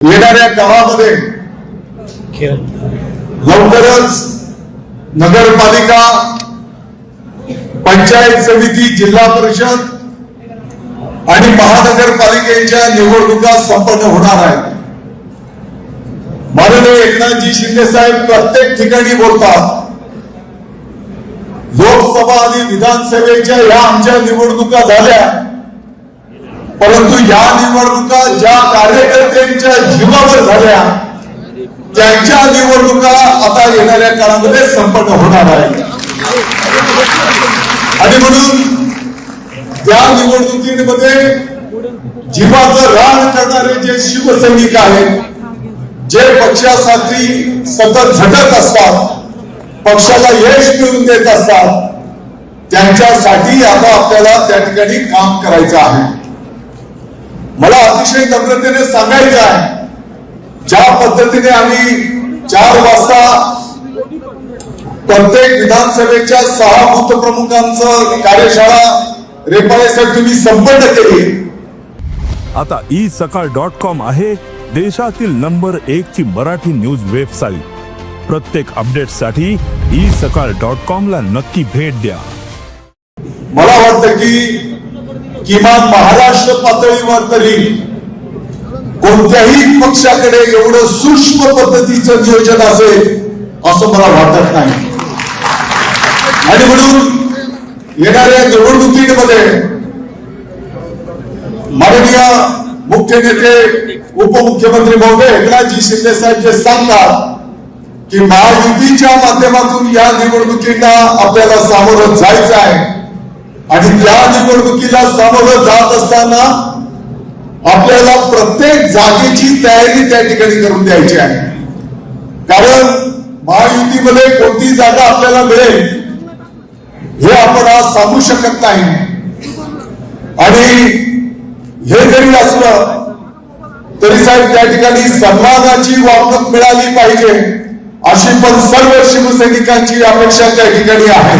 येणाऱ्या काळामध्ये लवकरच नगरपालिका पंचायत समिती जिल्हा परिषद आणि महानगरपालिकेच्या निवडणुका संपन्न होणार आहेत. माननीय एकनाथजी शिंदे साहेब प्रत्येक ठिकाणी बोलतात. लोकसभा आणि विधानसभेच्या या आमच्या निवडणुका झाल्या. परंतु या निवडणुका ज्या कार्यकर्त्यांच्या जीवावर झाल्या त्यांच्या निवडणुका आता येणाऱ्या काळामध्ये संपन्न होणार आहे आणि म्हणून त्या निवडणुकीमध्ये जीवाचं रान करणारे जे शिवसैनिक आहेत जे पक्षासाठी सतत झटत असतात पक्षाला यश मिळवून देत असतात त्यांच्यासाठी आता आपल्याला त्या ठिकाणी काम करायचं आहे. मला अतिशय नम्रतेने सांगायचं आहे ज्या पद्धतीने आम्ही चार वाजता प्रत्येक विधानसभेच्या सहा बूथ प्रमुखांचं कार्यशाळा रेपाळ्यासाठी तुम्ही संपन्न केली. आता ई सकाळ डॉट कॉम आहे देशातील नंबर एक ची मराठी न्यूज वेबसाईट. प्रत्येक अपडेटसाठी ई सकाळ डॉट कॉम ला नक्की भेट द्या. मला वाटतं की किमान महाराष्ट्र पातळीवर तरी कोणत्याही पक्षाकडे एवढं सूक्ष्म पद्धतीचं नियोजन असेल असं मला वाटत नाही. आणि म्हणून येणाऱ्या निवडणुकीमध्ये माननीय मुख्य नेते उपमुख्यमंत्री महोदय एकनाथजी शिंदे साहेब जे सांगतात की महायुतीच्या माध्यमातून या निवडणुकींना आपल्याला सामोरं जायचं आहे. आणि त्या निवडणुकीला सामोरं जात असताना आपल्याला प्रत्येक जागेची तयारी त्या ठिकाणी करून द्यायची आहे. कारण महायुतीमध्ये कोणती जागा आपल्याला मिळेल हे आपण आज सांगू शकत नाही. आणि हे जरी असलं तरी साहेब त्या ठिकाणी सन्मानाची वागणूक मिळाली पाहिजे अशी पण सर्व शिवसैनिकांची अपेक्षा त्या ठिकाणी आहे.